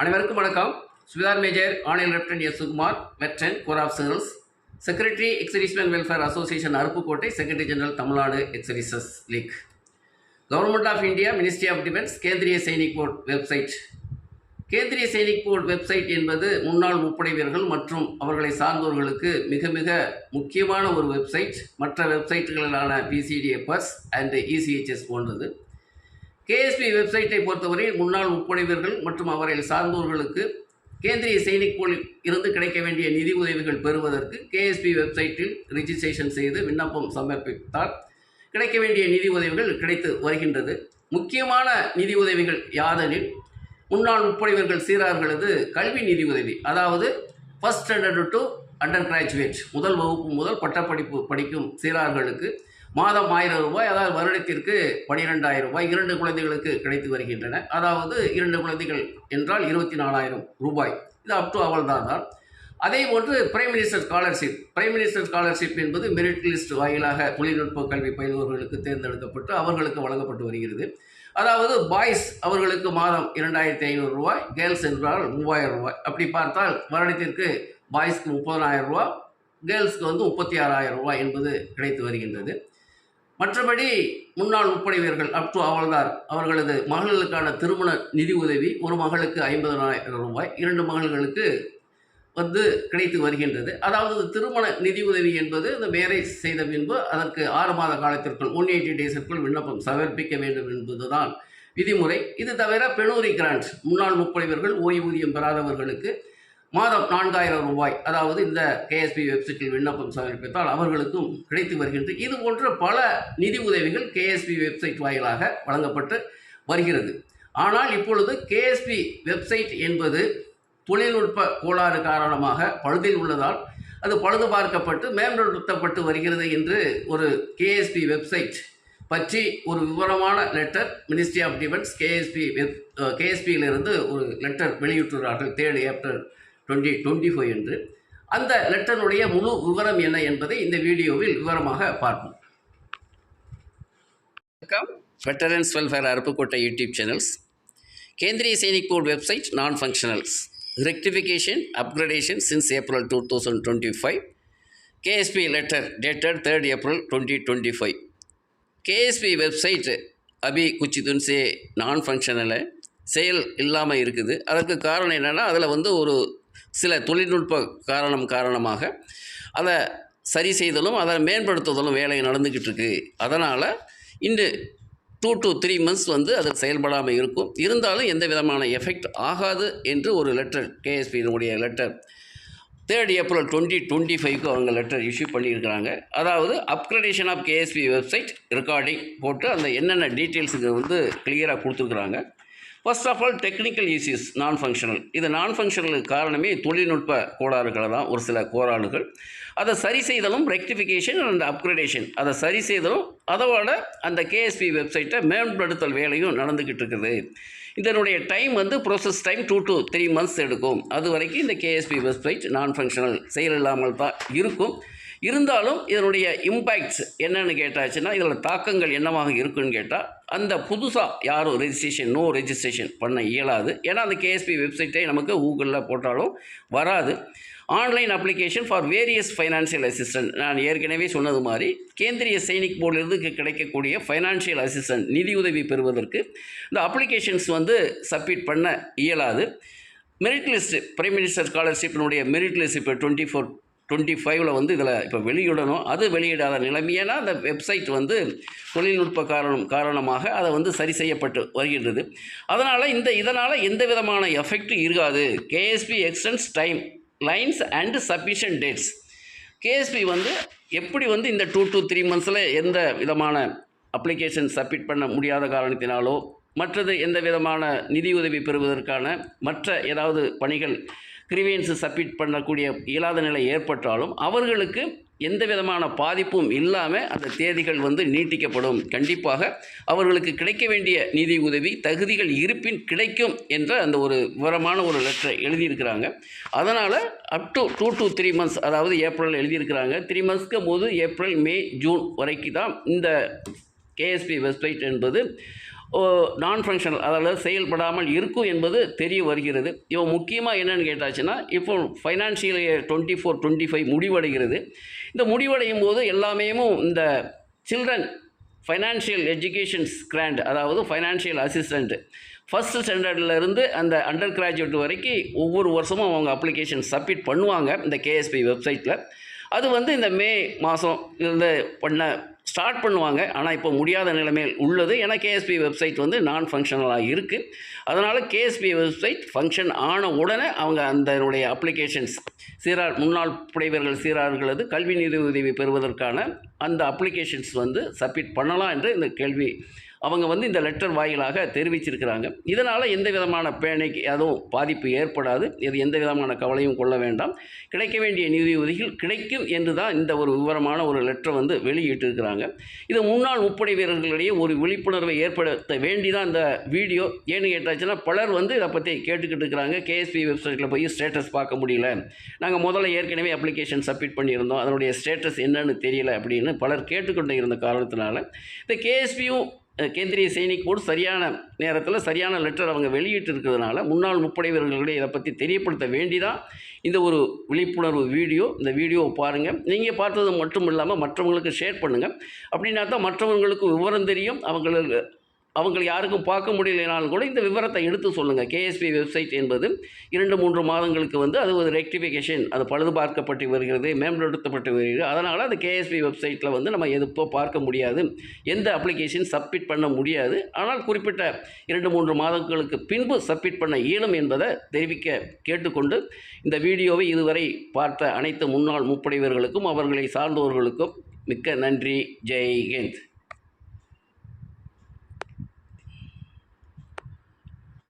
அனைவருக்கும் வணக்கம். சுவிதார் மேஜர் ஆணையர் lieutenant S Sukumar veteran corps of service secretary exservicemen welfare association Aruppukkottai secretary general Tamil Nadu exservicemen league. Government of India ministry of defence Kendriya Sainik board website. Kendriya Sainik board website என்பது முன்னாள் முப்படை வீரர்கள் மற்றும் அவர்களை சார்ந்தவர்களுக்கு மிக மிக முக்கியமான ஒரு வெப்சைட். மற்ற வெப்சைட்டுகளான பிசிடிஎஃப்எஸ் அண்ட் இசிஹெச்எஸ் போன்றது. கேஎஸ்பி வெப்சைட்டை பொறுத்தவரை முன்னாள் முப்படைவீரர்கள் மற்றும் அவரை சார்ந்தவர்களுக்கு கேந்திரிய சைனிக் இருந்து கிடைக்க வேண்டிய நிதி உதவிகள் பெறுவதற்கு கேஎஸ்பி வெப்சைட்டில் ரிஜிஸ்ட்ரேஷன் செய்து விண்ணப்பம் சமர்ப்பித்தால் கிடைக்க வேண்டிய நிதி உதவிகள் கிடைத்து வருகின்றது. முக்கியமான நிதி உதவிகள் யாதெனில் முன்னாள் முப்படைவர்கள் சீரார்களது கல்வி நிதி உதவி அதாவது first standard to undergraduate முதல் வகுப்பு முதல் பட்டப்படிப்பு படிக்கும் சீரார்களுக்கு மாதம் ஆயிரம் ரூபாய் அதாவது வருடத்திற்கு பனிரெண்டாயிரம் ரூபாய் இரண்டு குழந்தைகளுக்கு கிடைத்து வருகின்றன. அதாவது இரண்டு குழந்தைகள் என்றால் இருபத்தி நாலாயிரம் ரூபாய். இது அப் டு அவள் தான் தான். அதே போன்று prime minister scholarship prime minister scholarship என்பது மெரிட் லிஸ்ட் வாயிலாக தொழில்நுட்ப கல்வி பயில்வோர்களுக்கு தேர்ந்தெடுக்கப்பட்டு அவர்களுக்கு வழங்கப்பட்டு வருகிறது. அதாவது பாய்ஸ் அவர்களுக்கு மாதம் இரண்டாயிரத்தி ஐநூறு ரூபாய் கேர்ள்ஸ் என்றால் மூவாயிரம் ரூபாய். அப்படி பார்த்தால் வருடத்திற்கு பாய்ஸ்க்கு முப்பதனாயிரம் ரூபாய் கேர்ள்ஸ்க்கு வந்து முப்பத்தி ஆறாயிரம் ரூபாய் என்பது கிடைத்து வருகின்றது. மற்றபடி முன்னாள் முப்படை வீரர்கள் அப் டு அவள்தார் அவர்களது மகளுக்கான திருமண நிதி உதவி ஒரு மகளுக்கு ஐம்பதனாயிரம் ரூபாய் இரண்டு மகள்களுக்கு வந்து கிடைத்து வருகின்றது. அதாவது திருமண நிதி உதவி என்பது இந்த மேரேஜ் செய்த பின்பு அதற்கு ஆறு மாத காலத்திற்குள் ஒன் எயிட்டி டேஸிற்குள் விண்ணப்பம் சமர்ப்பிக்க வேண்டும் என்பதுதான் விதிமுறை. இது தவிர பெனூரி கிராண்ட் முன்னாள் முப்படைவர்கள் ஓய்வூதியம் பெறாதவர்களுக்கு மாதம் நான்காயிரம் ரூபாய். அதாவது இந்த கேஎஸ்பி வெப்சைட்டில் விண்ணப்பம் சமர்ப்பித்தால் அவர்களுக்கும் கிடைத்து வருகின்றது. இது போன்ற பல நிதி உதவிகள் கேஎஸ்பி வெப்சைட் வாயிலாக வழங்கப்பட்டு வருகிறது. ஆனால் இப்பொழுது கேஎஸ்பி வெப்சைட் என்பது தொழில்நுட்ப கோளாறு காரணமாக பழுதில் உள்ளதால் அது பழுது பார்க்கப்பட்டு மேம்படுத்தப்பட்டு வருகிறது என்று ஒரு கேஎஸ்பி வெப்சைட் பற்றி ஒரு விவரமான letter ministry of defence KSB web கேஎஸ்பியிலிருந்து ஒரு letter வெளியிட்டுள்ளார்கள். Third April twenty twenty five என்று. அந்த லெட்டருடைய முழு விவரம் என்ன என்பதை இந்த வீடியோவில் விவரமாக பார்ப்போம். வணக்கம். Veterans welfare Aruppukkottai YouTube channels. Kendriya Sainik board website non functionals rectification upgradation since April two thousand twenty five KSB letter dated third April twenty twenty five KSB website அபி குச்சி துன்சே நான் ஃபங்க்ஷனில் செயல் இல்லாமல் இருக்குது. அதற்கு காரணம் என்னென்னா அதில் வந்து ஒரு சில தொழில்நுட்ப காரணம் காரணமாக அதை சரி செய்தலும் அதை மேம்படுத்துதலும் வேலை நடந்துக்கிட்டு இருக்கு அதனால் இன்று டூ டு த்ரீ மந்த்ஸ் வந்து அது செயல்படாமல் இருக்கும். இருந்தாலும் எந்த விதமான எஃபெக்ட் ஆகாது என்று ஒரு letter கேஎஸ்பியினுடைய letter third April twenty twenty ஃபைவ்க்கு அவங்க லெட்டர் இஷ்யூ பண்ணியிருக்கிறாங்க. அதாவது upgradation of KSB website recording போட்டு அந்த என்னென்ன டீட்டெயில்ஸுக்கு வந்து கிளியராக கொடுத்துருக்குறாங்க. First of all technical issues non functional இது நான் ஃபங்க்ஷனலுக்கு காரணமே தொழில்நுட்ப கோளாறுகளை தான் ஒரு சில கோளாறுகள். அதை சரி செய்தலும் ரெக்டிஃபிகேஷன் அண்ட் அப்கிரேடேஷன் அதை சரி செய்தலும் அதோட அந்த கேஎஸ்பி வெப்சைட்டை மேம்படுத்தல் வேலையும் நடந்துக்கிட்டு இருக்குது. இதனுடைய டைம் வந்து process time two to three months எடுக்கும். அது வரைக்கும் இந்த கேஎஸ்பி வெப்சைட் நான் ஃபங்க்ஷனல் செயலில்லாமல் தான் இருக்கும். இருந்தாலும் இதனுடைய இம்பேக்ட்ஸ் என்னென்னு கேட்டாச்சுன்னா இதில் தாக்கங்கள் என்னவாக இருக்குன்னு கேட்டால் அந்த புதுசாக யாரும் ரெஜிஸ்ட்ரேஷன் நோ ரெஜிஸ்ட்ரேஷன் பண்ண இயலாது. ஏன்னா அந்த கேஎஸ்பி வெப்சைட்டே நமக்கு கூகுளில் போட்டாலும் வராது. Online application for various financial assistance நான் ஏற்கனவே சொன்னது மாதிரி கேந்திரிய சைனிக் போர்டிலிருந்து கிடைக்கக்கூடிய ஃபைனான்சியல் அசிஸ்டன்ட் நிதியுதவி பெறுவதற்கு இந்த அப்ளிகேஷன்ஸ் வந்து சப்மிட் பண்ண இயலாது. மெரிட் லிஸ்ட் பிரைம் மினிஸ்டர் ஸ்காலர்ஷிப்பினுடைய மெரிட் லிஸ்ட் இப்போ டுவெண்ட்டி ஃபோர் டுவெண்ட்டி ஃபைவ்ல வந்து இதில் இப்போ வெளியிடணும். அது வெளியிடாத நிலைமை. ஏன்னா அந்த வெப்சைட் வந்து தொழில்நுட்ப காரணம் காரணமாக அதை வந்து சரி செய்யப்பட்டு வருகின்றது. அதனால் இந்த இதனால் எந்த விதமான எஃபெக்ட்டும் இருக்காது. KSB extends timelines and sufficient dates KSB வந்து எப்படி வந்து இந்த டூ டு த்ரீ மந்த்ஸில் எந்த விதமான அப்ளிகேஷன் சப்மிட் பண்ண முடியாத காரணத்தினாலோ மற்றது எந்த விதமான நிதியுதவி பெறுவதற்கான மற்ற ஏதாவது பணிகள் கிரிவியன்ஸு சப்மிட் பண்ணக்கூடிய இயலாத நிலை ஏற்பட்டாலும் அவர்களுக்கு எந்த விதமான பாதிப்பும் இல்லாமல் அந்த தேதிகள் வந்து நீட்டிக்கப்படும். கண்டிப்பாக அவர்களுக்கு கிடைக்க வேண்டிய நிதி உதவி தகுதிகள் இருப்பின் கிடைக்கும் என்ற அந்த ஒரு விவரமான ஒரு லெட்டரை எழுதியிருக்கிறாங்க. அதனால் up to two to three months அதாவது ஏப்ரல் எழுதியிருக்கிறாங்க. த்ரீ மந்த்ஸ்க்கு போது ஏப்ரல் மே ஜூன் வரைக்கும் தான் இந்த கேஎஸ்பி வெப்சைட் என்பது நான் ஃபங்க்ஷனல் அதாவது செயல்படாமல் இருக்கும் என்பது தெரிய வருகிறது. இப்போ முக்கியமாக என்னென்னு கேட்டாச்சுன்னா இப்போ financial year twenty four twenty five முடிவடைகிறது. இந்த முடிவடையும் போது எல்லாமே இந்த சில்ட்ரன் ஃபைனான்ஷியல் எஜுகேஷன்ஸ் கிராண்ட் அதாவது ஃபைனான்ஷியல் அசிஸ்டண்ட்டு ஃபஸ்ட்டு ஸ்டாண்டர்ட்லேருந்து அந்த அண்டர் கிராஜுவேட் வரைக்கும் ஒவ்வொரு வருஷமும் அவங்க அப்ளிகேஷன் சப்மிட் பண்ணுவாங்க இந்த கேஎஸ்பி வெப்சைட்டில் அது வந்து இந்த மே மாதம் இருந்து பண்ண ஸ்டார்ட் பண்ணுவாங்க. ஆனால் இப்போ முடியாத நிலைமையில் உள்ளது. ஏன்னா கேஎஸ்பி வெப்சைட் வந்து நான் ஃபங்க்ஷனலாக இருக்குது அதனால் கேஎஸ்பி வெப்சைட் ஃபங்க்ஷன் ஆன உடனே அவங்க அதனுடைய அப்ளிகேஷன்ஸ் சீரார் முன்னாள் புடைவர்கள் சீரார்களது கல்வி நிதி உதவி பெறுவதற்கான அந்த அப்ளிகேஷன்ஸ் வந்து சப்மிட் பண்ணலாம் என்று இந்த கேள்வி அவங்க வந்து இந்த லெட்டர் வாயிலாக தெரிவிச்சிருக்கிறாங்க. இதனால் எந்த விதமான பேனைக்கு அதுவும் பாதிப்பு ஏற்படாது. இது எந்த விதமான கவலையும் கொள்ள வேண்டாம். கிடைக்க வேண்டிய நிதியுதவிகள் கிடைக்கும் என்று தான் இந்த ஒரு விவரமான ஒரு லெட்டரை வந்து வெளியிட்டிருக்கிறாங்க. இது முன்னாள் முப்படை வீரர்களிடையே ஒரு விழிப்புணர்வை ஏற்படுத்த வேண்டி தான் இந்த வீடியோ. ஏன்னு கேட்டாச்சுன்னா பலர் வந்து இதை பற்றி கேட்டுக்கிட்டு இருக்கிறாங்க. கேஎஸ்பி வெப்சைட்டில் போய் ஸ்டேட்டஸ் பார்க்க முடியல. நாங்கள் முதல்ல ஏற்கனவே அப்ளிகேஷன் சப்மிட் பண்ணியிருந்தோம். அதனுடைய ஸ்டேட்டஸ் என்னன்னு தெரியல அப்படின்னு பலர் கேட்டுக்கொண்டு இருந்த காரணத்தினால இந்த கேஎஸ்பியும் கேந்திரிய சைனிக் போர்டு சரியான நேரத்தில் சரியான லெட்டர் அவங்க வெளியிட்டு இருக்கிறதுனால முன்னாள் முப்படை வீரர்களுடைய இதை பற்றி தெரியப்படுத்த வேண்டிதான் இந்த ஒரு விழிப்புணர்வு வீடியோ. இந்த வீடியோவை பாருங்கள் நீங்கள் பார்த்தது மட்டும் இல்லாமல் மற்றவங்களுக்கு ஷேர் பண்ணுங்கள் அப்படின்னா தான் மற்றவங்களுக்கு விவரம் தெரியும். அவங்களுக்கு அவங்களை யாருக்கும் பார்க்க முடியலைனாலும் கூட இந்த விவரத்தை எடுத்து சொல்லுங்கள் கேஎஸ்பி வெப்சைட் என்பது இரண்டு மூன்று மாதங்களுக்கு வந்து அது ஒரு ரெக்டிஃபிகேஷன் அது பழுது பார்க்கப்பட்டு வருகிறது மேம்படுத்தப்பட்டு வருகிறது. அதனால் அந்த கேஎஸ்பி வெப்சைட்டில் வந்து நம்ம எதுப்போ பார்க்க முடியாது. எந்த அப்ளிகேஷன் சப்மிட் பண்ண முடியாது. ஆனால் குறிப்பிட்ட இரண்டு மூன்று மாதங்களுக்கு பின்பு சப்மிட் பண்ண இயலும் என்பதை தெரிவிக்க கேட்டுக்கொண்டு இந்த வீடியோவை இதுவரை பார்த்த அனைத்து முன்னாள் முப்படைவர்களுக்கும் அவர்களை சார்ந்தவர்களுக்கும் மிக்க நன்றி. ஜெய் ஹிந்த்.